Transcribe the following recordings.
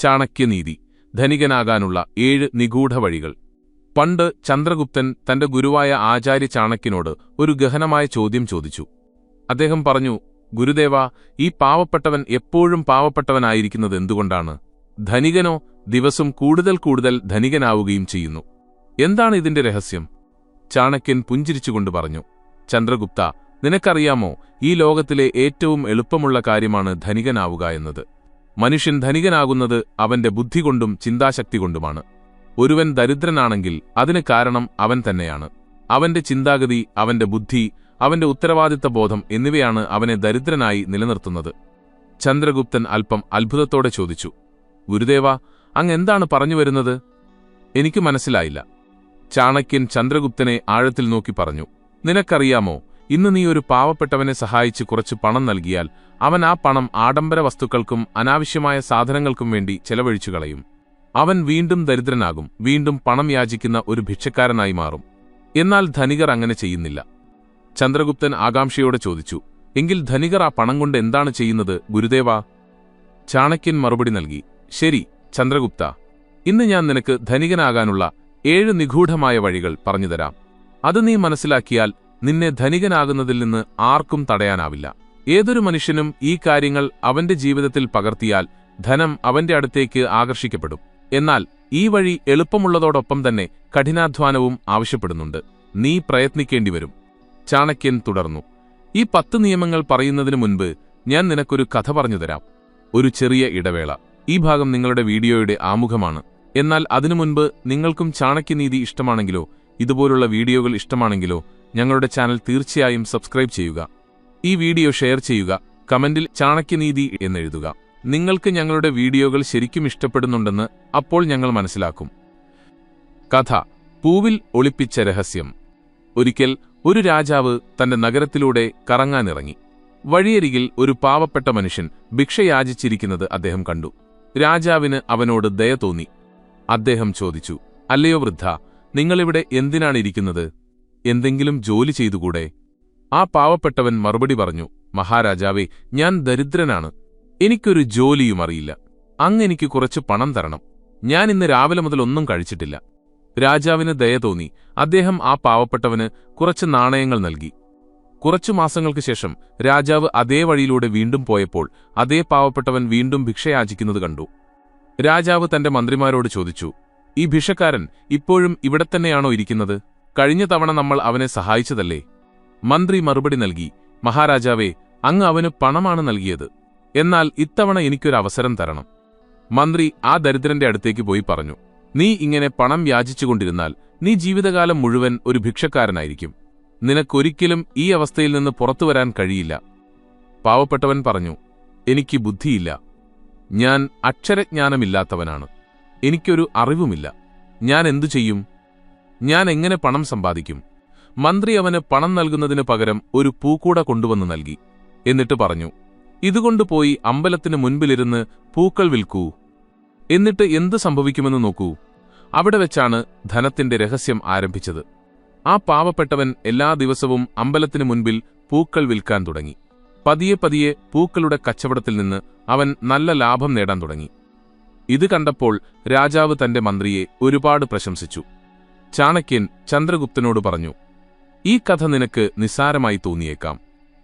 ചാണക്യനീതി ധനികനാകാനുള്ള ഏഴ് നിഗൂഢ വഴികൾ. പണ്ട് ചന്ദ്രഗുപ്തൻ തന്റെ ഗുരുവായ ആചാര്യ ചാണക്യനോട് ഒരു ഗഹനമായ ചോദ്യം ചോദിച്ചു. അദ്ദേഹം പറഞ്ഞു ഗുരുദേവ ഈ പാവപ്പെട്ടവൻ എപ്പോഴും പാവപ്പെട്ടവനായിരിക്കുന്നത് എന്തുകൊണ്ടാണ് ധനികനോ ദിവസം കൂടുതൽ കൂടുതൽ ധനികനാവുകയും ചെയ്യുന്നു. എന്താണ് ഇതിന്റെ രഹസ്യം? ചാണക്യൻ പുഞ്ചിരിച്ചുകൊണ്ട് പറഞ്ഞു ചന്ദ്രഗുപ്ത നിനക്കറിയാമോ ഈ ലോകത്തിലെ ഏറ്റവും എളുപ്പമുള്ള കാര്യമാണ് ധനികനാവുക എന്നത്. മനുഷ്യൻ ധനികനാകുന്നത് അവന്റെ ബുദ്ധി കൊണ്ടും ചിന്താശക്തി കൊണ്ടുമാണ് ഒരുവൻ ദരിദ്രനാണെങ്കിൽ അതിന് കാരണം അവൻ തന്നെയാണ്. അവന്റെ ചിന്താഗതി അവന്റെ ബുദ്ധി അവന്റെ ഉത്തരവാദിത്ത ബോധം എന്നിവയാണ് അവനെ ദരിദ്രനായി നിലനിർത്തുന്നത്. ചന്ദ്രഗുപ്തൻ അല്പം അത്ഭുതത്തോടെ ചോദിച്ചു ഗുരുദേവ അങ്ങ് എന്താണ് പറഞ്ഞു വരുന്നത്? എനിക്ക് മനസ്സിലായില്ല. ചാണക്യൻ ചന്ദ്രഗുപ്തനെ ആഴത്തിൽ നോക്കി പറഞ്ഞു നിനക്കറിയാമോ ഇന്ന് നീ ഒരു പാവപ്പെട്ടവനെ സഹായിച്ച് കുറച്ച് പണം നൽകിയാൽ അവൻ ആ പണം ആഡംബര വസ്തുക്കൾക്കും അനാവശ്യമായ സാധനങ്ങൾക്കും വേണ്ടി ചെലവഴിച്ചു കളയും. അവൻ വീണ്ടും ദരിദ്രനാകും വീണ്ടും പണം യാചിക്കുന്ന ഒരു ഭിക്ഷക്കാരനായി മാറും. എന്നാൽ ധനികർ അങ്ങനെ ചെയ്യുന്നില്ല. ചന്ദ്രഗുപ്തൻ ആകാംക്ഷയോടെ ചോദിച്ചു എങ്കിൽ ധനികർ ആ പണം കൊണ്ട് എന്താണ് ചെയ്യുന്നത് ഗുരുദേവ? ചാണക്യൻ മറുപടി നൽകി ശരി ചന്ദ്രഗുപ്ത ഇന്ന് ഞാൻ നിനക്ക് ധനികനാകാനുള്ള ഏഴ് നിഗൂഢമായ വഴികൾ പറഞ്ഞുതരാം അത് നീ മനസ്സിലാക്കിയാൽ നിന്നെ ധനികനാകുന്നതിൽ നിന്ന് ആർക്കും തടയാനാവില്ല. ഏതൊരു മനുഷ്യനും ഈ കാര്യങ്ങൾ അവന്റെ ജീവിതത്തിൽ പകർത്തിയാൽ ധനം അവന്റെ അടുത്തേക്ക് ആകർഷിക്കപ്പെടും. എന്നാൽ ഈ വഴി എളുപ്പമുള്ളതോടൊപ്പം തന്നെ കഠിനാധ്വാനവും ആവശ്യപ്പെടുന്നുണ്ട്. നീ പ്രയത്നിക്കേണ്ടി വരും ചാണക്യൻ തുടർന്നു. ഈ പത്ത് നിയമങ്ങൾ പറയുന്നതിനു മുൻപ് ഞാൻ നിനക്കൊരു കഥ പറഞ്ഞുതരാം ഒരു ചെറിയ ഇടവേള. ഈ ഭാഗം നിങ്ങളുടെ വീഡിയോയുടെ ആമുഖമാണ്. എന്നാൽ അതിനു മുൻപ് നിങ്ങൾക്കും ചാണക്യനീതി ഇഷ്ടമാണെങ്കിലോ ഇതുപോലുള്ള വീഡിയോകൾ ഇഷ്ടമാണെങ്കിലോ ഞങ്ങളുടെ ചാനൽ തീർച്ചയായും സബ്സ്ക്രൈബ് ചെയ്യുക. ഈ വീഡിയോ ഷെയർ ചെയ്യുക കമന്റിൽ ചാണക്യനീതി എന്നെഴുതുക. നിങ്ങൾക്ക് ഞങ്ങളുടെ വീഡിയോകൾ ശരിക്കും ഇഷ്ടപ്പെടുന്നുണ്ടെന്ന് അപ്പോൾ ഞങ്ങൾ മനസ്സിലാക്കും. കഥ പൂവിൽ ഒളിപ്പിച്ച രഹസ്യം. ഒരിക്കൽ ഒരു രാജാവ് തന്റെ നഗരത്തിലൂടെ കറങ്ങാനിറങ്ങി. വഴിയരികിൽ ഒരു പാവപ്പെട്ട മനുഷ്യൻ ഭിക്ഷയാചിച്ചിരിക്കുന്നത് അദ്ദേഹം കണ്ടു. രാജാവിന് അവനോട് ദയ തോന്നി. അദ്ദേഹം ചോദിച്ചു അല്ലയോ വൃദ്ധ നിങ്ങളിവിടെ എന്തിനാണ് ഇരിക്കുന്നത്? എന്തെങ്കിലും ജോലി ചെയ്തുകൂടെ? ആ പാവപ്പെട്ടവൻ മറുപടി പറഞ്ഞു മഹാരാജാവേ ഞാൻ ദരിദ്രനാണ്. എനിക്കൊരു ജോലിയും അറിയില്ല. അങ്ങ് എനിക്ക് കുറച്ച് പണം തരണം. ഞാൻ ഇന്ന് രാവിലെ മുതൽ ഒന്നും കഴിച്ചിട്ടില്ല. രാജാവിന് ദയ തോന്നി. അദ്ദേഹം ആ പാവപ്പെട്ടവന് കുറച്ച് നാണയങ്ങൾ നൽകി. കുറച്ചു മാസങ്ങൾക്ക് ശേഷം രാജാവ് അതേ വഴിയിലൂടെ വീണ്ടും പോയപ്പോൾ അതേ പാവപ്പെട്ടവൻ വീണ്ടും ഭിക്ഷയാചിക്കുന്നത് കണ്ടു. രാജാവ് തന്റെ മന്ത്രിമാരോട് ചോദിച്ചു ഈ ഭിക്ഷക്കാരൻ ഇപ്പോഴും ഇവിടെ തന്നെയാണോ ഇരിക്കുന്നത്? കഴിഞ്ഞ തവണ നമ്മൾ അവനെ സഹായിച്ചതല്ലേ? മന്ത്രി മറുപടി നൽകി മഹാരാജാവേ അങ്ങ് അവന് പണമാണ് നൽകിയത്. എന്നാൽ ഇത്തവണ എനിക്കൊരു അവസരം തരണം. മന്ത്രി ആ ദരിദ്രന്റെ അടുത്തേക്ക് പോയി പറഞ്ഞു നീ ഇങ്ങനെ പണം യാചിച്ചുകൊണ്ടിരുന്നാൽ നീ ജീവിതകാലം മുഴുവൻ ഒരു ഭിക്ഷക്കാരനായിരിക്കും. നിനക്കൊരിക്കലും ഈ അവസ്ഥയിൽ നിന്ന് പുറത്തു വരാൻ കഴിയില്ല. പാവപ്പെട്ടവൻ പറഞ്ഞു എനിക്ക് ബുദ്ധിയില്ല. ഞാൻ അക്ഷരജ്ഞാനമില്ലാത്തവനാണ്. എനിക്കൊരു അറിവുമില്ല. ഞാൻ എന്തു ചെയ്യും? ഞാൻ എങ്ങനെ പണം സമ്പാദിക്കും? മന്ത്രി അവന് പണം നൽകുന്നതിനു പകരം ഒരു പൂക്കൂട കൊണ്ടുവന്ന് നൽകി. എന്നിട്ട് പറഞ്ഞു ഇതുകൊണ്ട് പോയി അമ്പലത്തിന് മുൻപിലിരുന്ന് പൂക്കൾ വിൽക്കൂ. എന്നിട്ട് എന്ത് സംഭവിക്കുമെന്ന് നോക്കൂ. അവിടെ വെച്ചാണ് ധനത്തിന്റെ രഹസ്യം ആരംഭിച്ചത്. ആ പാവപ്പെട്ടവൻ എല്ലാ ദിവസവും അമ്പലത്തിനു മുൻപിൽ പൂക്കൾ വിൽക്കാൻ തുടങ്ങി. പതിയെ പതിയെ പൂക്കളുടെ കച്ചവടത്തിൽ നിന്ന് അവൻ നല്ല ലാഭം നേടാൻ തുടങ്ങി. ഇത് കണ്ടപ്പോൾ രാജാവ് തന്റെ മന്ത്രിയെ ഒരുപാട് പ്രശംസിച്ചു. ചാണക്യൻ ചന്ദ്രഗുപ്തനോട് പറഞ്ഞു ഈ കഥ നിനക്ക് നിസ്സാരമായി തോന്നിയേക്കാം.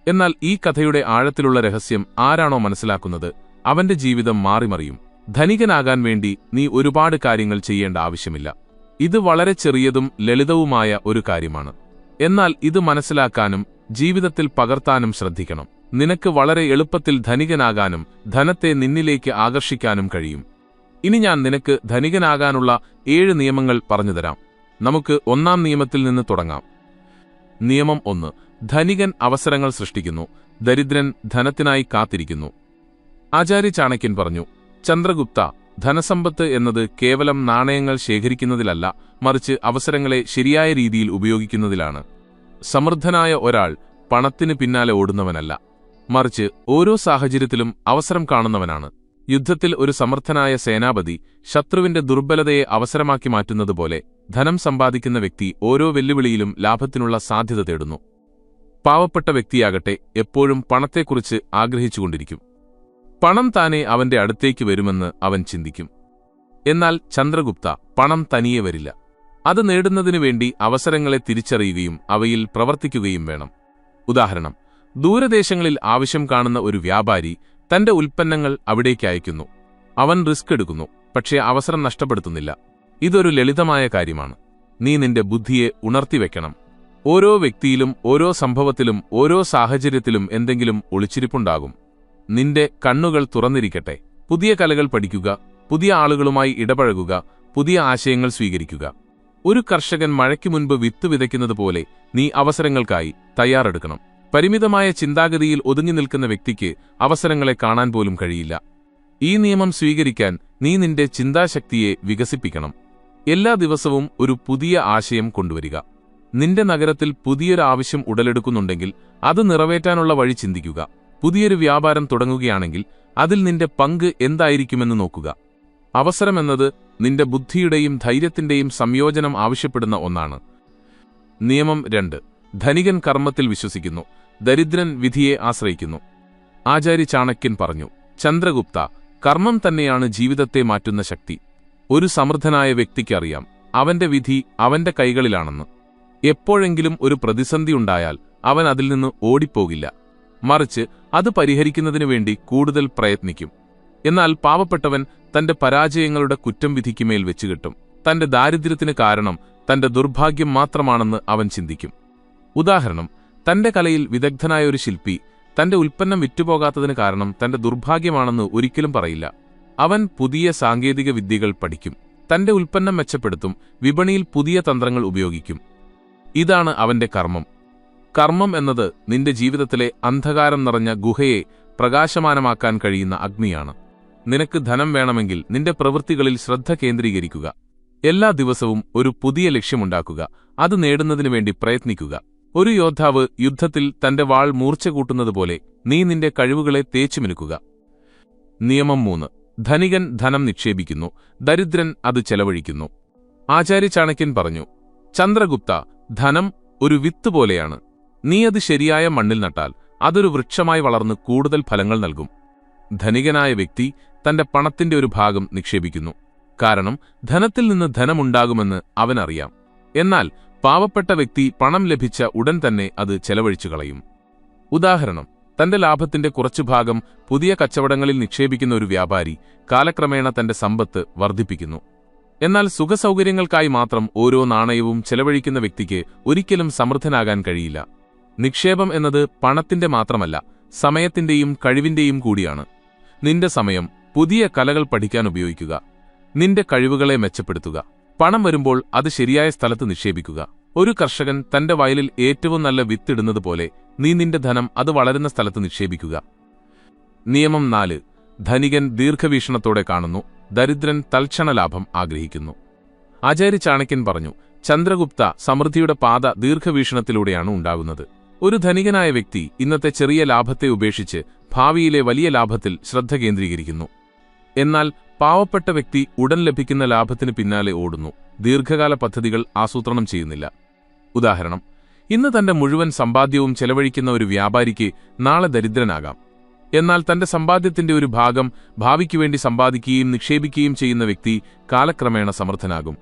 എന്നാൽ ഈ കഥയുടെ ആഴത്തിലുള്ള രഹസ്യം ആരാണോ മനസ്സിലാക്കുന്നത് അവന്റെ ജീവിതം മാറിമറിയും. ധനികനാകാൻ വേണ്ടി നീ ഒരുപാട് കാര്യങ്ങൾ ചെയ്യേണ്ട ആവശ്യമില്ല. ഇത് വളരെ ചെറിയതും ലളിതവുമായ ഒരു കാര്യമാണ്. എന്നാൽ ഇത് മനസ്സിലാക്കാനും ജീവിതത്തിൽ പകർത്താനും ശ്രദ്ധിക്കണം. നിനക്ക് വളരെ എളുപ്പത്തിൽ ധനികനാകാനും ധനത്തെ നിന്നിലേക്ക് ആകർഷിക്കാനും കഴിയും. ഇനി ഞാൻ നിനക്ക് ധനികനാകാനുള്ള ഏഴ് നിയമങ്ങൾ പറഞ്ഞുതരാം നമുക്ക് ഒന്നാം നിയമത്തിൽ നിന്ന് തുടങ്ങാം. നിയമം ഒന്ന്. ധനികൻ അവസരങ്ങൾ സൃഷ്ടിക്കുന്നു. ദരിദ്രൻ ധനത്തിനായി കാത്തിരിക്കുന്നു. ആചാര്യ ചാണക്യൻ പറഞ്ഞു ചന്ദ്രഗുപ്ത ധനസമ്പത്ത് എന്നത് കേവലം നാണയങ്ങൾ ശേഖരിക്കുന്നതിലല്ല മറിച്ച് അവസരങ്ങളെ ശരിയായ രീതിയിൽ ഉപയോഗിക്കുന്നതിലാണ്. സമൃദ്ധനായ ഒരാൾ പണത്തിന് പിന്നാലെ ഓടുന്നവനല്ല മറിച്ച് ഓരോ സാഹചര്യത്തിലും അവസരം കാണുന്നവനാണ്. യുദ്ധത്തിൽ ഒരു സമർത്ഥനായ സേനാപതി ശത്രുവിന്റെ ദുർബലതയെ അവസരമാക്കി മാറ്റുന്നതുപോലെ ധനം സമ്പാദിക്കുന്ന വ്യക്തി ഓരോ വെല്ലുവിളിയിലും ലാഭത്തിനുള്ള സാധ്യത തേടുന്നു. പാവപ്പെട്ട വ്യക്തിയാകട്ടെ എപ്പോഴും പണത്തെക്കുറിച്ച് ആഗ്രഹിച്ചുകൊണ്ടിരിക്കും. പണം താനെ അവന്റെ അടുത്തേക്ക് വരുമെന്ന് അവൻ ചിന്തിക്കും. എന്നാൽ ചന്ദ്രഗുപ്ത പണം തനിയെ വരില്ല. അത് നേടുന്നതിനു വേണ്ടി അവസരങ്ങളെ തിരിച്ചറിയുകയും അവയിൽ പ്രവർത്തിക്കുകയും വേണം. ഉദാഹരണം ദൂരദേശങ്ങളിൽ ആവശ്യം കാണുന്ന ഒരു വ്യാപാരി തന്റെ ഉൽപ്പന്നങ്ങൾ അവിടേക്ക് അയക്കുന്നു. അവൻ റിസ്ക് എടുക്കുന്നു പക്ഷേ അവസരം നഷ്ടപ്പെടുത്തുന്നില്ല. ഇതൊരു ലളിതമായ കാര്യമാണ്. നീ നിന്റെ ബുദ്ധിയെ ഉണർത്തിവെക്കണം ഓരോ വ്യക്തിയിലും ഓരോ സംഭവത്തിലും ഓരോ സാഹചര്യത്തിലും എന്തെങ്കിലും ഒളിച്ചിരിപ്പുണ്ടാകും. നിന്റെ കണ്ണുകൾ തുറന്നിരിക്കട്ടെ. പുതിയ കലകൾ പഠിക്കുക പുതിയ ആളുകളുമായി ഇടപഴകുക പുതിയ ആശയങ്ങൾ സ്വീകരിക്കുക. ഒരു കർഷകൻ മഴയ്ക്ക് മുൻപ് വിത്ത് വിതയ്ക്കുന്നത് പോലെ നീ അവസരങ്ങൾക്കായി തയ്യാറെടുക്കണം. പരിമിതമായ ചിന്താഗതിയിൽ ഒതുങ്ങി നിൽക്കുന്ന വ്യക്തിക്ക് അവസരങ്ങളെ കാണാൻ പോലും കഴിയില്ല. ഈ നിയമം സ്വീകരിക്കാൻ നീ നിന്റെ ചിന്താശക്തിയെ വികസിപ്പിക്കണം. എല്ലാ ദിവസവും ഒരു പുതിയ ആശയം കൊണ്ടുവരിക. നിന്റെ നഗരത്തിൽ പുതിയൊരു ആവശ്യം ഉടലെടുക്കുന്നുണ്ടെങ്കിൽ അത് നിറവേറ്റാനുള്ള വഴി ചിന്തിക്കുക. പുതിയൊരു വ്യാപാരം തുടങ്ങുകയാണെങ്കിൽ അതിൽ നിന്റെ പങ്ക് എന്തായിരിക്കുമെന്ന് നോക്കുക. അവസരമെന്നത് നിന്റെ ബുദ്ധിയുടെയും ധൈര്യത്തിന്റെയും സംയോജനം ആവശ്യപ്പെടുന്ന ഒന്നാണ്. നിയമം രണ്ട്. ധനികൻ കർമ്മത്തിൽ വിശ്വസിക്കുന്നു. ദരിദ്രൻ വിധിയെ ആശ്രയിക്കുന്നു. ആചാര്യ ചാണക്യൻ പറഞ്ഞു ചന്ദ്രഗുപ്ത കർമ്മം തന്നെയാണ് ജീവിതത്തെ മാറ്റുന്ന ശക്തി. ഒരു സമൃദ്ധനായ വ്യക്തിക്കറിയാം അവന്റെ വിധി അവന്റെ കൈകളിലാണെന്ന്. എപ്പോഴെങ്കിലും ഒരു പ്രതിസന്ധി ഉണ്ടായാൽ അവൻ അതിൽ നിന്ന് ഓടിപ്പോകില്ല. മറിച്ച് അത് പരിഹരിക്കുന്നതിനു വേണ്ടി കൂടുതൽ പ്രയത്നിക്കും. എന്നാൽ പാവപ്പെട്ടവൻ തന്റെ പരാജയങ്ങളുടെ കുറ്റം വിധിക്കുമേൽ വെച്ചുകിട്ടും തന്റെ ദാരിദ്ര്യത്തിന് കാരണം തന്റെ ദുർഭാഗ്യം മാത്രമാണെന്ന് അവൻ ചിന്തിക്കും. ഉദാഹരണം തന്റെ കലയിൽ വിദഗ്ധനായ ഒരു ശില്പി തന്റെ ഉൽപ്പന്നം വിറ്റുപോകാത്തതിന് കാരണം തന്റെ ദുർഭാഗ്യമാണെന്ന് ഒരിക്കലും പറയില്ല. അവൻ പുതിയ സാങ്കേതിക വിദ്യകൾ പഠിക്കും തന്റെ ഉൽപ്പന്നം മെച്ചപ്പെടുത്തും വിപണിയിൽ പുതിയ തന്ത്രങ്ങൾ ഉപയോഗിക്കും. ഇതാണ് അവന്റെ കർമ്മം. കർമ്മം എന്നത് നിന്റെ ജീവിതത്തിലെ അന്ധകാരം നിറഞ്ഞ ഗുഹയെ പ്രകാശമാനമാക്കാൻ കഴിയുന്ന അഗ്നിയാണ്. നിനക്ക് ധനം വേണമെങ്കിൽ നിന്റെ പ്രവൃത്തികളിൽ ശ്രദ്ധ കേന്ദ്രീകരിക്കുക. എല്ലാ ദിവസവും ഒരു പുതിയ ലക്ഷ്യമുണ്ടാക്കുക അത് നേടുന്നതിനു വേണ്ടി പ്രയത്നിക്കുക. ഒരു യോദ്ധാവ് യുദ്ധത്തിൽ തന്റെ വാൾ മൂർച്ച കൂട്ടുന്നതുപോലെ നീ നിന്റെ കഴിവുകളെ തേച്ചുമിനുക്കുക. നിയമം മൂന്ന്. ധനികൻ ധനം നിക്ഷേപിക്കുന്നു. ദരിദ്രൻ അത് ചെലവഴിക്കുന്നു. ആചാര്യ ചാണക്യൻ പറഞ്ഞു ചന്ദ്രഗുപ്ത ധനം ഒരു വിത്ത് പോലെയാണ്. നീ അത് ശരിയായ മണ്ണിൽ നട്ടാൽ അതൊരു വൃക്ഷമായി വളർന്ന് കൂടുതൽ ഫലങ്ങൾ നൽകും. ധനികനായ വ്യക്തി തന്റെ പണത്തിന്റെ ഒരു ഭാഗം നിക്ഷേപിക്കുന്നു. കാരണം ധനത്തിൽ നിന്ന് ധനമുണ്ടാകുമെന്ന് അവനറിയാം. എന്നാൽ പാവപ്പെട്ട വ്യക്തി പണം ലഭിച്ച ഉടൻ തന്നെ അത് ചെലവഴിച്ചു കളയും. ഉദാഹരണം തന്റെ ലാഭത്തിന്റെ കുറച്ചു ഭാഗം പുതിയ കച്ചവടങ്ങളിൽ നിക്ഷേപിക്കുന്ന ഒരു വ്യാപാരി കാലക്രമേണ തന്റെ സമ്പത്ത് വർദ്ധിപ്പിക്കുന്നു. എന്നാൽ സുഖസൗകര്യങ്ങൾക്കായി മാത്രം ഓരോ നാണയവും ചെലവഴിക്കുന്ന വ്യക്തിക്ക് ഒരിക്കലും സമൃദ്ധനാകാൻ കഴിയില്ല. നിക്ഷേപം എന്നത് പണത്തിന്റെ മാത്രമല്ല സമയത്തിന്റെയും കഴിവിന്റെയും കൂടിയാണ്. നിന്റെ സമയം പുതിയ കലകൾ പഠിക്കാൻ ഉപയോഗിക്കുക. നിന്റെ കഴിവുകളെ മെച്ചപ്പെടുത്തുക. പണം വരുമ്പോൾ അത് ശരിയായ സ്ഥലത്ത് നിക്ഷേപിക്കുക. ഒരു കർഷകൻ തന്റെ വയലിൽ ഏറ്റവും നല്ല വിത്തിടുന്നത് പോലെ നീ നിന്റെ ധനം അത് വളരുന്ന സ്ഥലത്ത് നിക്ഷേപിക്കുക. നിയമം നാല്. ധനികൻ ദീർഘവീക്ഷണത്തോടെ കാണുന്നു. ദരിദ്രൻ തൽക്ഷണ ലാഭം ആഗ്രഹിക്കുന്നു. ആചാര്യ ചാണക്യൻ പറഞ്ഞു ചന്ദ്രഗുപ്ത സമൃദ്ധിയുടെ പാത ദീർഘവീക്ഷണത്തിലൂടെയാണ് ഉണ്ടാകുന്നത്. ഒരു ധനികനായ വ്യക്തി ഇന്നത്തെ ചെറിയ ലാഭത്തെ ഉപേക്ഷിച്ച് ഭാവിയിലെ വലിയ ലാഭത്തിൽ ശ്രദ്ധ കേന്ദ്രീകരിക്കുന്നു. എന്നാൽ പാവപ്പെട്ട വ്യക്തി ഉടൻ ലഭിക്കുന്ന ലാഭത്തിന് പിന്നാലെ ഓടുന്നു. ദീർഘകാല പദ്ധതികൾ ആസൂത്രണം ചെയ്യുന്നില്ല. ഉദാഹരണം ഇന്ന് തന്റെ മുഴുവൻ സമ്പാദ്യവും ചെലവഴിക്കുന്ന ഒരു വ്യാപാരിക്ക് നാളെ ദരിദ്രനാകാം. എന്നാൽ തന്റെ സമ്പാദ്യത്തിന്റെ ഒരു ഭാഗം ഭാവിക്കു വേണ്ടി സമ്പാദിക്കുകയും നിക്ഷേപിക്കുകയും ചെയ്യുന്ന വ്യക്തി കാലക്രമേണ സമർത്ഥനാകും.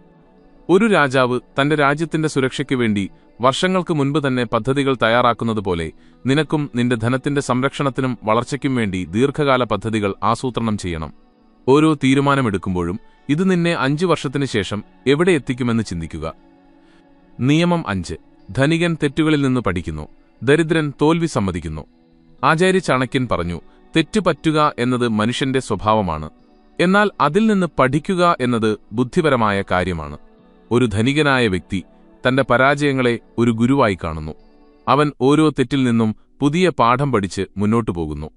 ഒരു രാജാവ് തന്റെ രാജ്യത്തിന്റെ സുരക്ഷയ്ക്കു വേണ്ടി വർഷങ്ങൾക്ക് മുൻപ് തന്നെ പദ്ധതികൾ തയ്യാറാക്കുന്നതുപോലെ നിനക്കും നിന്റെ ധനത്തിന്റെ സംരക്ഷണത്തിനും വളർച്ചയ്ക്കും വേണ്ടി ദീർഘകാല പദ്ധതികൾ ആസൂത്രണം ചെയ്യണം. ഓരോ തീരുമാനമെടുക്കുമ്പോഴും ഇത് നിന്നെ അഞ്ചു വർഷത്തിനു ശേഷം എവിടെ എത്തിക്കുമെന്ന് ചിന്തിക്കുക. നിയമം അഞ്ച്. ധനികൻ തെറ്റുകളിൽ നിന്ന് പഠിക്കുന്നു. ദരിദ്രൻ തോൽവി സമ്മതിക്കുന്നു. ആചാര്യ ചാണക്യൻ പറഞ്ഞു തെറ്റുപറ്റുക എന്നത് മനുഷ്യന്റെ സ്വഭാവമാണ്. എന്നാൽ അതിൽ നിന്ന് പഠിക്കുക എന്നത് ബുദ്ധിപരമായ കാര്യമാണ്. ഒരു ധനികനായ വ്യക്തി തന്റെ പരാജയങ്ങളെ ഒരു ഗുരുവായി കാണുന്നു. അവൻ ഓരോ തെറ്റിൽ നിന്നും പുതിയ പാഠം പഠിച്ച് മുന്നോട്ടു പോകുന്നു.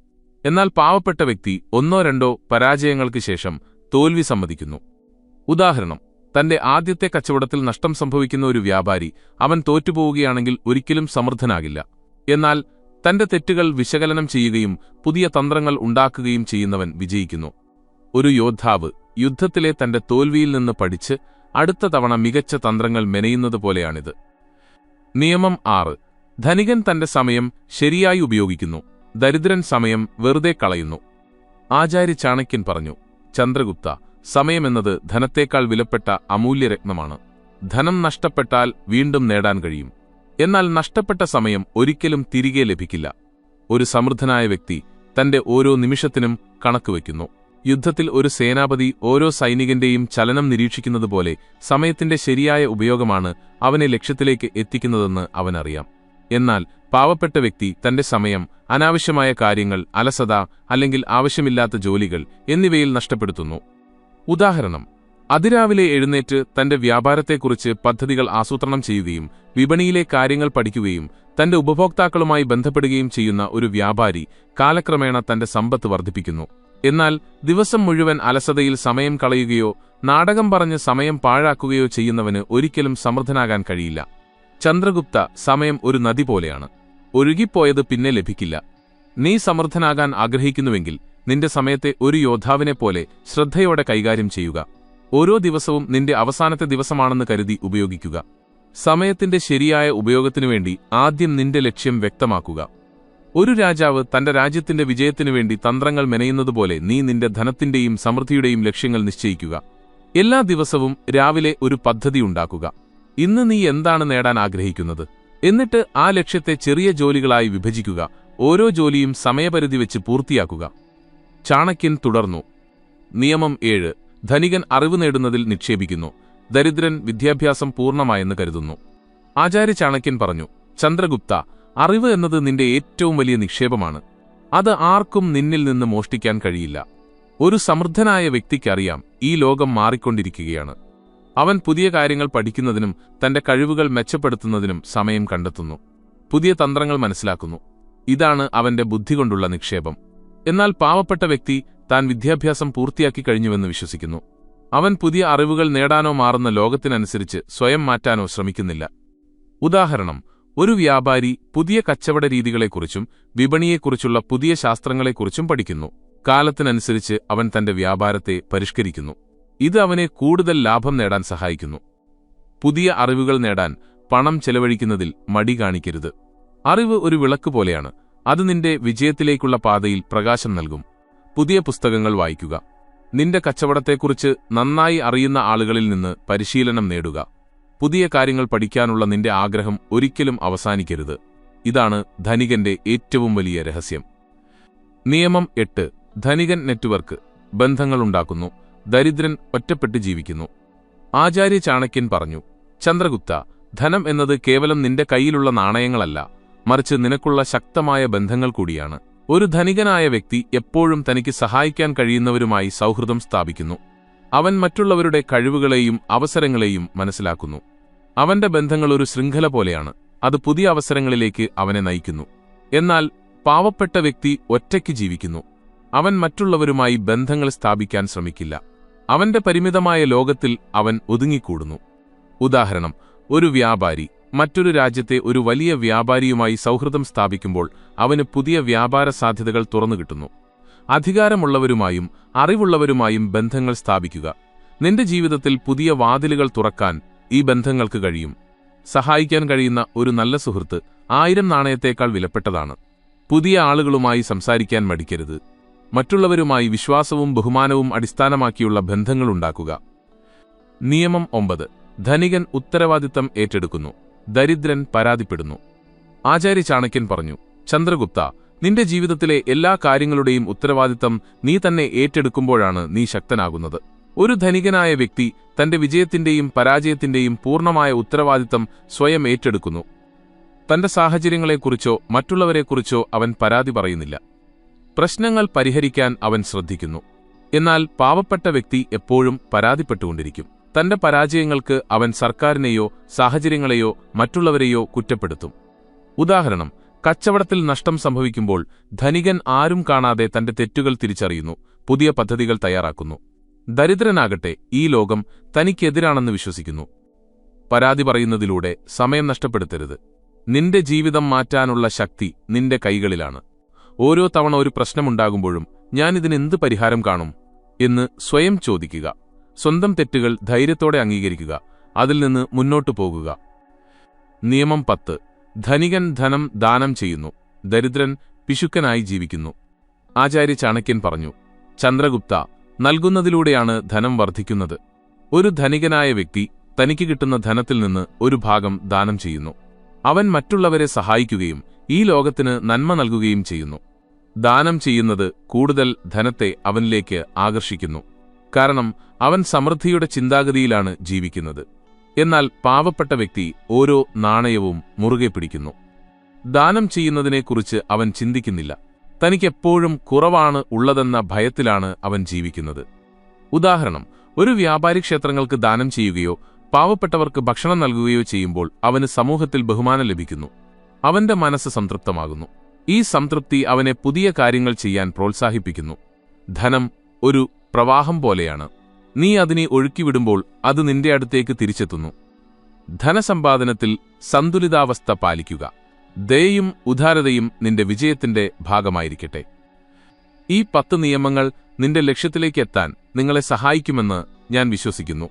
എന്നാൽ പാവപ്പെട്ട വ്യക്തി ഒന്നോ രണ്ടോ പരാജയങ്ങൾക്ക് ശേഷം തോൽവി സമ്മതിക്കുന്നു. ഉദാഹരണം തന്റെ ആദ്യത്തെ കച്ചവടത്തിൽ നഷ്ടം സംഭവിക്കുന്ന ഒരു വ്യാപാരി അവൻ തോറ്റുപോവുകയാണെങ്കിൽ ഒരിക്കലും സമൃദ്ധനാകില്ല എന്നാൽ തന്റെ തെറ്റുകൾ വിശകലനം ചെയ്യുകയും പുതിയ തന്ത്രങ്ങൾ ഉണ്ടാക്കുകയും ചെയ്യുന്നവൻ വിജയിക്കുന്നു. ഒരു യോദ്ധാവ് യുദ്ധത്തിലെ തന്റെ തോൽവിയിൽ നിന്ന് പഠിച്ച് അടുത്ത തവണ മികച്ച തന്ത്രങ്ങൾ മെനയുന്നതുപോലെയാണിത് നിയമം ആറ്. ധനികൻ തന്റെ സമയം ശരിയായി ഉപയോഗിക്കുന്നു. ദരിദ്രൻ സമയം വെറുതെ കളയുന്നു. ആചാര്യ ചാണക്യൻ പറഞ്ഞു ചന്ദ്രഗുപ്ത സമയമെന്നത് ധനത്തേക്കാൾ വിലപ്പെട്ട അമൂല്യരത്നമാണ്. ധനം നഷ്ടപ്പെട്ടാൽ വീണ്ടും നേടാൻ കഴിയും. എന്നാൽ നഷ്ടപ്പെട്ട സമയം ഒരിക്കലും തിരികെ ലഭിക്കില്ല. ഒരു സമൃദ്ധനായ വ്യക്തി തന്റെ ഓരോ നിമിഷത്തിനും കണക്കുവെക്കുന്നു യുദ്ധത്തിൽ ഒരു സേനാപതി ഓരോ സൈനികന്റെയും ചലനം നിരീക്ഷിക്കുന്നതുപോലെ സമയത്തിന്റെ ശരിയായ ഉപയോഗമാണ് അവനെ ലക്ഷ്യത്തിലേക്ക് എത്തിക്കുന്നതെന്ന് അവനറിയാം. എന്നാൽ പാവപ്പെട്ട വ്യക്തി തന്റെ സമയം അനാവശ്യമായ കാര്യങ്ങൾ അലസത അല്ലെങ്കിൽ ആവശ്യമില്ലാത്ത ജോലികൾ എന്നിവയിൽ നഷ്ടപ്പെടുത്തുന്നു. ഉദാഹരണം അതിരാവിലെ എഴുന്നേറ്റ് തന്റെ വ്യാപാരത്തെക്കുറിച്ച് പദ്ധതികൾ ആസൂത്രണം ചെയ്യുകയും വിപണിയിലെ കാര്യങ്ങൾ പഠിക്കുകയും തന്റെ ഉപഭോക്താക്കളുമായി ബന്ധപ്പെടുകയും ചെയ്യുന്ന ഒരു വ്യാപാരി കാലക്രമേണ തന്റെ സമ്പത്ത് വർദ്ധിപ്പിക്കുന്നു. എന്നാൽ ദിവസം മുഴുവൻ അലസതയിൽ സമയം കളയുകയോ നാടകം പറഞ്ഞ് സമയം പാഴാക്കുകയോ ചെയ്യുന്നവന് ഒരിക്കലും സമൃദ്ധനാകാൻ കഴിയില്ല. ചന്ദ്രഗുപ്ത സമയം ഒരു നദി പോലെയാണ്. ഒഴുകിപ്പോയത് പിന്നെ ലഭിക്കില്ല. നീ സമൃദ്ധനാകാൻ ആഗ്രഹിക്കുന്നുവെങ്കിൽ നിന്റെ സമയത്തെ ഒരു യോദ്ധാവിനെപ്പോലെ ശ്രദ്ധയോടെ കൈകാര്യം ചെയ്യുക. ഓരോ ദിവസവും നിന്റെ അവസാനത്തെ ദിവസമാണെന്ന് കരുതി ഉപയോഗിക്കുക. സമയത്തിന്റെ ശരിയായ ഉപയോഗത്തിനുവേണ്ടി ആദ്യം നിന്റെ ലക്ഷ്യം വ്യക്തമാക്കുക. ഒരു രാജാവ് തന്റെ രാജ്യത്തിന്റെ വിജയത്തിനു വേണ്ടി തന്ത്രങ്ങൾ മെനയുന്നതുപോലെ നീ നിന്റെ ധനത്തിന്റെയും സമൃദ്ധിയുടെയും ലക്ഷ്യങ്ങൾ നിശ്ചയിക്കുക. എല്ലാ ദിവസവും രാവിലെ ഒരു പദ്ധതി ഉണ്ടാക്കുക. ഇന്ന് നീ എന്താണ് നേടാൻ ആഗ്രഹിക്കുന്നത്? എന്നിട്ട് ആ ലക്ഷ്യത്തെ ചെറിയ ജോലികളായി വിഭജിക്കുക. ഓരോ ജോലിയും സമയപരിധി വെച്ച് പൂർത്തിയാക്കുക. ചാണക്യൻ തുടർന്നു. നിയമം ഏഴ്. ധനികൻ അറിവ് നേടുന്നതിൽ നിക്ഷേപിക്കുന്നു. ദരിദ്രൻ വിദ്യാഭ്യാസം പൂർണമായെന്ന് കരുതുന്നു. ആചാര്യ ചാണക്യൻ പറഞ്ഞു ചന്ദ്രഗുപ്ത അറിവ് എന്നത് നിന്റെ ഏറ്റവും വലിയ നിക്ഷേപമാണ്. അത് ആർക്കും നിന്നിൽ നിന്ന് മോഷ്ടിക്കാൻ കഴിയില്ല. ഒരു സമൃദ്ധനായ വ്യക്തിക്കറിയാം ഈ ലോകം മാറിക്കൊണ്ടിരിക്കുകയാണ്. അവൻ പുതിയ കാര്യങ്ങൾ പഠിക്കുന്നതിനും തന്റെ കഴിവുകൾ മെച്ചപ്പെടുത്തുന്നതിനും സമയം കണ്ടെത്തുന്നു. പുതിയ തന്ത്രങ്ങൾ മനസ്സിലാക്കുന്നു. ഇതാണ് അവന്റെ ബുദ്ധി കൊണ്ടുള്ള നിക്ഷേപം. എന്നാൽ പാവപ്പെട്ട വ്യക്തി താൻ വിദ്യാഭ്യാസം പൂർത്തിയാക്കി കഴിഞ്ഞുവെന്ന് വിശ്വസിക്കുന്നു. അവൻ പുതിയ അറിവുകൾ നേടാനോ മാറുന്ന ലോകത്തിനനുസരിച്ച് സ്വയം മാറ്റാനോ ശ്രമിക്കുന്നില്ല. ഉദാഹരണം ഒരു വ്യാപാരി പുതിയ കച്ചവട രീതികളെക്കുറിച്ചും വിപണിയെക്കുറിച്ചുള്ള പുതിയ ശാസ്ത്രങ്ങളെക്കുറിച്ചും പഠിക്കുന്നു. കാലത്തിനനുസരിച്ച് അവൻ തന്റെ വ്യാപാരത്തെ പരിഷ്കരിക്കുന്നു. ഇത് അവനെ കൂടുതൽ ലാഭം നേടാൻ സഹായിക്കുന്നു. പുതിയ അറിവുകൾ നേടാൻ പണം ചെലവഴിക്കുന്നതിൽ മടി കാണിക്കരുത്. അറിവ് ഒരു വിളക്ക് പോലെയാണ്. അത് നിന്റെ വിജയത്തിലേക്കുള്ള പാതയിൽ പ്രകാശം നൽകും. പുതിയ പുസ്തകങ്ങൾ വായിക്കുക. നിന്റെ കച്ചവടത്തെക്കുറിച്ച് നന്നായി അറിയുന്ന ആളുകളിൽ നിന്ന് പരിശീലനം നേടുക. പുതിയ കാര്യങ്ങൾ പഠിക്കാനുള്ള നിന്റെ ആഗ്രഹം ഒരിക്കലും അവസാനിക്കരുത്. ഇതാണ് ധനികന്റെ ഏറ്റവും വലിയ രഹസ്യം. നിയമം എട്ട്. ധനികൻ നെറ്റ്വർക്ക്. ബന്ധങ്ങളുണ്ടാക്കുന്നു ദരിദ്രൻ ഒറ്റപ്പെട്ട് ജീവിക്കുന്നു. ആചാര്യ ചാണക്യൻ പറഞ്ഞു ചന്ദ്രഗുപ്ത ധനം എന്നത് കേവലം നിന്റെ കയ്യിലുള്ള നാണയങ്ങളല്ല. മറിച്ച് നിനക്കുള്ള ശക്തമായ ബന്ധങ്ങൾ കൂടിയാണ്. ഒരു ധനികനായ വ്യക്തി എപ്പോഴും തനിക്ക് സഹായിക്കാൻ കഴിയുന്നവരുമായി സൗഹൃദം സ്ഥാപിക്കുന്നു. അവൻ മറ്റുള്ളവരുടെ കഴിവുകളെയും അവസരങ്ങളെയും മനസ്സിലാക്കുന്നു. അവന്റെ ബന്ധങ്ങൾ ഒരു ശൃംഖല പോലെയാണ്. അത് പുതിയ അവസരങ്ങളിലേക്ക് അവനെ നയിക്കുന്നു. എന്നാൽ പാവപ്പെട്ട വ്യക്തി ഒറ്റയ്ക്ക് ജീവിക്കുന്നു. അവൻ മറ്റുള്ളവരുമായി ബന്ധങ്ങൾ സ്ഥാപിക്കാൻ ശ്രമിക്കില്ല. അവന്റെ പരിമിതമായ ലോകത്തിൽ അവൻ ഒതുങ്ങിക്കൂടുന്നു. ഉദാഹരണം ഒരു വ്യാപാരി. മറ്റൊരു രാജ്യത്തെ ഒരു വലിയ വ്യാപാരിയുമായി സൗഹൃദം സ്ഥാപിക്കുമ്പോൾ അവന് പുതിയ വ്യാപാര സാധ്യതകൾ തുറന്നുകിട്ടുന്നു അധികാരമുള്ളവരുമായും അറിവുള്ളവരുമായും ബന്ധങ്ങൾ സ്ഥാപിക്കുക. നിന്റെ ജീവിതത്തിൽ പുതിയ വാതിലുകൾ തുറക്കാൻ ഈ ബന്ധങ്ങൾക്ക് കഴിയും. സഹായിക്കാൻ കഴിയുന്ന ഒരു നല്ല സുഹൃത്ത് ആയിരം നാണയത്തേക്കാൾ വിലപ്പെട്ടതാണ്. പുതിയ ആളുകളുമായി സംസാരിക്കാൻ മടിക്കരുത്. മറ്റുള്ളവരുമായി വിശ്വാസവും ബഹുമാനവും അടിസ്ഥാനമാക്കിയുള്ള ബന്ധങ്ങളുണ്ടാക്കുക നിയമം ഒമ്പത്. ധനികൻ ഉത്തരവാദിത്തം ഏറ്റെടുക്കുന്നു. ദരിദ്രൻ പരാതിപ്പെടുന്നു. ആചാര്യ ചാണക്യൻ പറഞ്ഞു ചന്ദ്രഗുപ്ത നിന്റെ ജീവിതത്തിലെ എല്ലാ കാര്യങ്ങളുടെയും ഉത്തരവാദിത്തം നീ തന്നെ ഏറ്റെടുക്കുമ്പോഴാണ് നീ ശക്തനാകുന്നത്. ഒരു ധനികനായ വ്യക്തി തന്റെ വിജയത്തിന്റെയും പരാജയത്തിന്റെയും പൂർണമായ ഉത്തരവാദിത്തം സ്വയം ഏറ്റെടുക്കുന്നു. തന്റെ സാഹചര്യങ്ങളെക്കുറിച്ചോ മറ്റുള്ളവരെക്കുറിച്ചോ അവൻ പരാതി പറയുന്നില്ല. പ്രശ്നങ്ങൾ പരിഹരിക്കാൻ അവൻ ശ്രദ്ധിക്കുന്നു. എന്നാൽ പാവപ്പെട്ട വ്യക്തി എപ്പോഴും പരാതിപ്പെട്ടുകൊണ്ടിരിക്കും. തന്റെ പരാജയങ്ങൾക്ക് അവൻ സർക്കാരിനെയോ സാഹചര്യങ്ങളെയോ മറ്റുള്ളവരെയോ കുറ്റപ്പെടുത്തും. ഉദാഹരണം കച്ചവടത്തിൽ നഷ്ടം സംഭവിക്കുമ്പോൾ ധനികൻ ആരും കാണാതെ തന്റെ തെറ്റുകൾ തിരിച്ചറിയുന്നു പുതിയ പദ്ധതികൾ തയ്യാറാക്കുന്നു. ദരിദ്രനാകട്ടെ ഈ ലോകം തനിക്കെതിരാണെന്ന് വിശ്വസിക്കുന്നു. പരാതി പറയുന്നതിലൂടെ സമയം നഷ്ടപ്പെടുത്തരുത്. നിന്റെ ജീവിതം മാറ്റാനുള്ള ശക്തി നിന്റെ കൈകളിലാണ്. ഓരോ തവണ ഒരു പ്രശ്നമുണ്ടാകുമ്പോഴും ഞാനിതിനെന്ത് പരിഹാരം കാണും എന്ന് സ്വയം ചോദിക്കുക. സ്വന്തം തെറ്റുകൾ ധൈര്യത്തോടെ അംഗീകരിക്കുക. അതിൽ നിന്ന് മുന്നോട്ടു പോകുക. നിയമം പത്ത്. ധനികൻ ധനം ദാനം ചെയ്യുന്നു. ദരിദ്രൻ പിശുക്കനായി ജീവിക്കുന്നു. ആചാര്യ ചാണക്യൻ പറഞ്ഞു ചന്ദ്രഗുപ്ത നൽകുന്നതിലൂടെയാണ് ധനം വർദ്ധിക്കുന്നത്. ഒരു ധനികനായ വ്യക്തി തനിക്ക് കിട്ടുന്ന ധനത്തിൽ നിന്ന് ഒരു ഭാഗം ദാനം ചെയ്യുന്നു. അവൻ മറ്റുള്ളവരെ സഹായിക്കുകയും ഈ ലോകത്തിന് നന്മ നൽകുകയും ചെയ്യുന്നു. ദാനം ചെയ്യുന്നത് കൂടുതൽ ധനത്തെ അവനിലേക്ക് ആകർഷിക്കുന്നു. കാരണം അവൻ സമൃദ്ധിയുടെ ചിന്താഗതിയിലാണ് ജീവിക്കുന്നത്. എന്നാൽ പാവപ്പെട്ട വ്യക്തി ഓരോ നാണയവും മുറുകെ പിടിക്കുന്നു. ദാനം ചെയ്യുന്നതിനെക്കുറിച്ച് അവൻ ചിന്തിക്കുന്നില്ല. തനിക്കെപ്പോഴും കുറവാണ് ഉള്ളതെന്ന ഭയത്തിലാണ് അവൻ ജീവിക്കുന്നത്. ഉദാഹരണം ഒരു വ്യാപാരി ക്ഷേത്രങ്ങൾക്ക് ദാനം ചെയ്യുകയോ പാവപ്പെട്ടവർക്ക് ഭക്ഷണം നൽകുകയോ ചെയ്യുമ്പോൾ അവന് സമൂഹത്തിൽ ബഹുമാനം ലഭിക്കുന്നു. അവന്റെ മനസ്സ് സംതൃപ്തമാകുന്നു. ഈ സംതൃപ്തി അവനെ പുതിയ കാര്യങ്ങൾ ചെയ്യാൻ പ്രോത്സാഹിപ്പിക്കുന്നു. ധനം ഒരു പ്രവാഹം പോലെയാണ്. നീ അതിനെ ഒഴുക്കിവിടുമ്പോൾ അത് നിന്റെ അടുത്തേക്ക് തിരിച്ചെത്തുന്നു. ധനസമ്പാദനത്തിൽ സന്തുലിതാവസ്ഥ പാലിക്കുക. ദയയും ഉദാരതയും നിന്റെ വിജയത്തിന്റെ ഭാഗമായിരിക്കട്ടെ. ഈ പത്ത് നിയമങ്ങൾ നിന്റെ ലക്ഷ്യത്തിലേക്ക് എത്താൻ നിങ്ങളെ സഹായിക്കുമെന്ന് ഞാൻ വിശ്വസിക്കുന്നു.